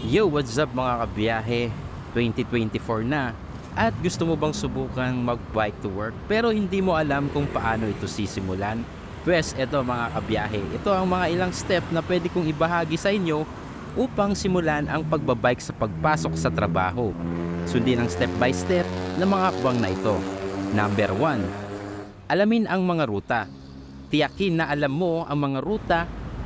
Yo, what's up mga kabiyahe? 2024 na. At gusto mo bang subukan mag-bike to work pero hindi mo alam kung paano ito sisimulan? Pwes, ito mga kabiyahe. Ito ang mga ilang step na pwede kong ibahagi sa inyo upang simulan ang pagbabike sa pagpasok sa trabaho. Sundin ang step by step na mga hakbang na ito. Number 1. Alamin ang mga ruta. Tiyakin na alam mo ang mga ruta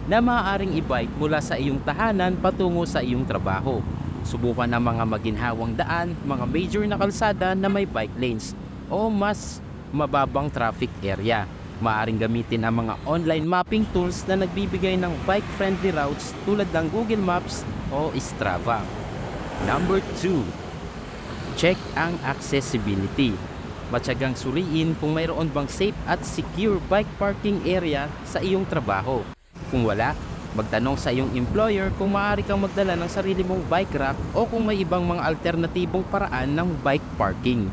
na maaaring i-bike mula sa iyong tahanan patungo sa iyong trabaho. Subukan ang mga maginhawang daan, mga major na kalsada na may bike lanes o mas mababang traffic area. Maaring gamitin ang mga online mapping tools na nagbibigay ng bike-friendly routes tulad ng Google Maps o Strava. Number 2. Check ang accessibility. Matyagang suriin kung mayroon bang safe at secure bike parking area sa iyong trabaho. Kung wala, magtanong sa iyong employer kung maaari kang magdala ng sarili mong bike rack o kung may ibang mga alternatibong paraan ng bike parking.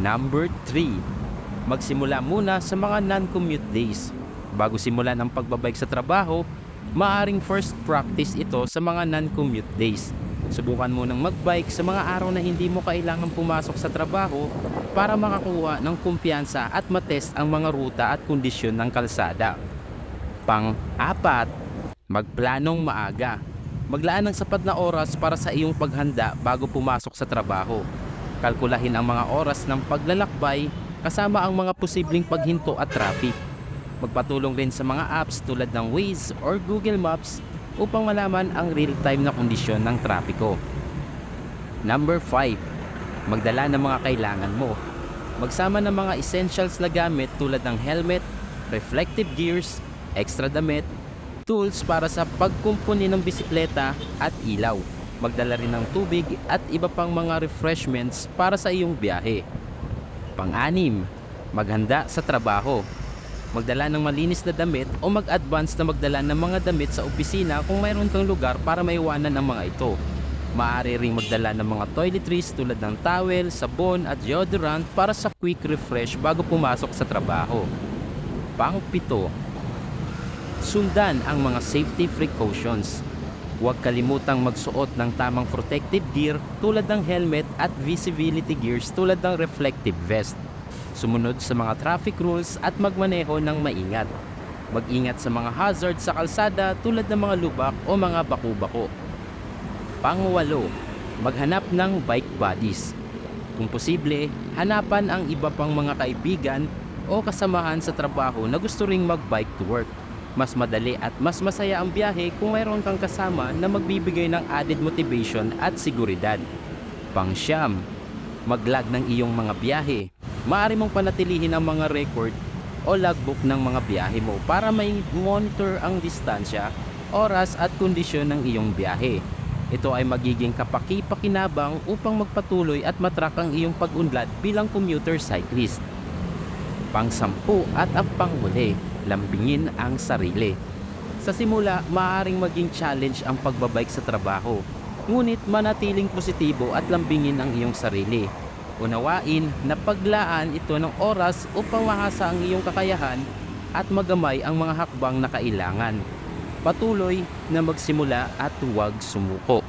Number 3. Magsimula muna sa mga non-commute days. Bago simulan ang pagbabike sa trabaho, maaring first practice ito sa mga non-commute days. Subukan mo nang magbike sa mga araw na hindi mo kailangan pumasok sa trabaho para makakuha ng kumpiyansa at matest ang mga ruta at kondisyon ng kalsada. Pang-apat, magplanong maaga. Maglaan ng sapat na oras para sa iyong paghanda bago pumasok sa trabaho. Kalkulahin ang mga oras ng paglalakbay kasama ang mga posibleng paghinto at traffic. Magpatulong rin sa mga apps tulad ng Waze or Google Maps upang malaman ang real-time na kondisyon ng trapiko. Number 5. Magdala ng mga kailangan mo. Magsama ng mga essentials na gamit tulad ng helmet, reflective gears, extra damit, tools para sa pagkumpuni ng bisikleta at ilaw. Magdala rin ng tubig at iba pang mga refreshments para sa iyong biyahe. Pang-anim, maghanda sa trabaho. Magdala ng malinis na damit o mag-advance na magdala ng mga damit sa opisina kung mayroon kang lugar para maiwanan ang mga ito. Maaari ring magdala ng mga toiletries tulad ng towel, sabon at deodorant para sa quick refresh bago pumasok sa trabaho. Pang-pito, sundan ang mga safety precautions. Huwag kalimutang magsuot ng tamang protective gear tulad ng helmet at visibility gears tulad ng reflective vest. Sumunod sa mga traffic rules at magmaneho ng maingat. Mag-ingat sa mga hazard sa kalsada tulad ng mga lubak o mga baku-bako. Pangwalo, maghanap ng bike buddies. Kung posible, hanapan ang iba pang mga kaibigan o kasamahan sa trabaho na gusto ring mag-bike to work. Mas madali at mas masaya ang biyahe kung mayroon kang kasama na magbibigay ng added motivation at seguridad. Pangsyam, maglag ng iyong mga biyahe. Maaari mong panatilihin ang mga record o logbook ng mga biyahe mo para may monitor ang distansya, oras at kondisyon ng iyong biyahe. Ito ay magiging kapaki-pakinabang upang magpatuloy at matrack ang iyong pag-unlad bilang commuter cyclist. Pang-sampu at ang panghuli, lambingin ang sarili. Sa simula, maaaring maging challenge ang pagbabike sa trabaho. Ngunit manatiling positibo at lambingin ang iyong sarili. Unawain na paglaan ito ng oras upang mahasa ang iyong kakayahan at magamay ang mga hakbang na kailangan. Patuloy na magsimula at huwag sumuko.